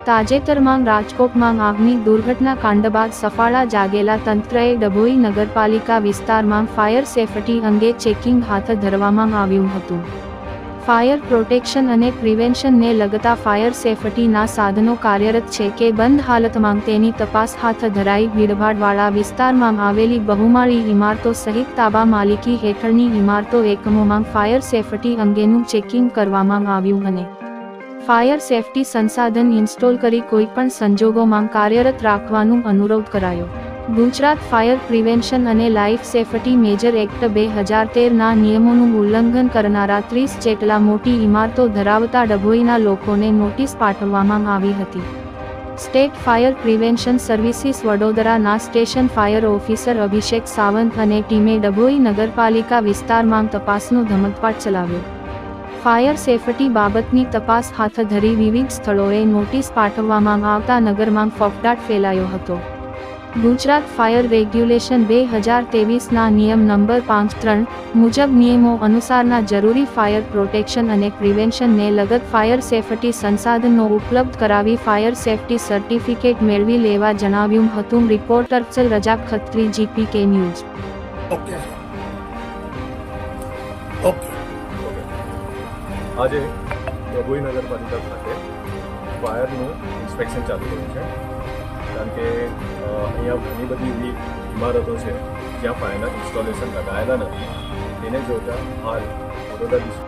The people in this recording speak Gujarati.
તાજેતરમાં રાજકોટમાં આગની દુર્ઘટના કાંડ બાદ સફાળા જાગેલા તંત્રએ ડભોઈ નગરપાલિકા વિસ્તારમાં ફાયર સેફટી અંગે ચેકિંગ હાથ ધરવામાં આવ્યું હતું. ફાયર પ્રોટેક્શન અને પ્રિવેન્શનને લગતા ફાયર સેફટીના સાધનો કાર્યરત છે કે બંધ હાલતમાં તેની તપાસ હાથ ધરાઈ ભીડભાડવાળા વિસ્તારમાં આવેલી બહુમાળી ઇમારતો સહિત તાબા માલિકી હેઠળની ઇમારતો એકમોમાં ફાયર સેફટી અંગેનું ચેકિંગ કરવામાં આવ્યું અને ફાયર સેફટી સંસાધન ઇન્સ્ટોલ કરી કોઈપણ સંજોગોમાં કાર્યરત રાખવાનું અનુરોધ કરાયો. ગુજરાત ફાયર પ્રિવેન્શન અને લાઇફ સેફટી મેજર એક્ટ બે હજાર તેરના નિયમોનું ઉલ્લંઘન કરનારા ત્રીસ જેટલા મોટી ઇમારતો ધરાવતા ડભોઈના લોકોને નોટિસ પાઠવવામાં આવી હતી. સ્ટેટ ફાયર પ્રિવેન્શન સર્વિસીસ વડોદરાના station fire officer Abhishek Sawant અને ટીમે ડભોઈ નગરપાલિકા વિસ્તારમાં તપાસનો ધમધપાટ ચલાવ્યો. ફાયર સેફટી બાબતની તપાસ હાથ ધરી વિવિધ સ્થળોએ નોટિસ પાઠવવામાં આવતા નગરમાં ફફડાટ ફેલાયો હતો. ગુજરાત ફાયર રેગ્યુલેશન બે હજાર તેવીસના નિયમ નંબર પાંચ ત્રણ મુજબ નિયમો અનુસારના જરૂરી ફાયર પ્રોટેક્શન અને પ્રિવેન્શનને લગત ફાયર સેફટી સંસાધનો ઉપલબ્ધ કરાવી ફાયર સેફટી સર્ટિફિકેટ મેળવી લેવા જણાવ્યું હતું, રિપોર્ટર ચલ રજા ખત્રી, જીપીકે ન્યૂઝ. ઓકે. આજે ડભોઈ નગરપાલિકા ખાતે ફાયરનું ઇન્સ્પેક્શન ચાલુ રહ્યું છે. કારણ કે અહીંયા ઘણી બધી એવી ઇમારતો છે જ્યાં ફાયરના ઇન્સ્ટોલેશન લગાયેલા નથી. તેને જોતા હાલ વડોદરા